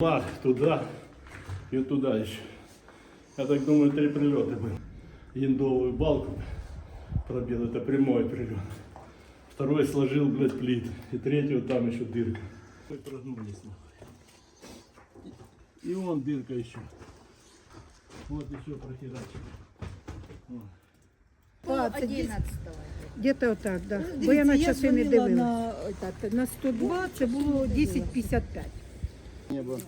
Мах туда и туда еще. Я так думаю, три прилета были. Яндовую балку пробил, это прямой прилет. Второй сложил, блядь, плит. И третий третью там еще дырка. Мы прогнулись нахуй. И вон дырка еще. Вот еще прохерачил. 11. Ну, десь- 11 Где-то отак, да. Ну, Бо я на часи не дзвонила дивилась. на, так, На 102 це було 10.55. Небо.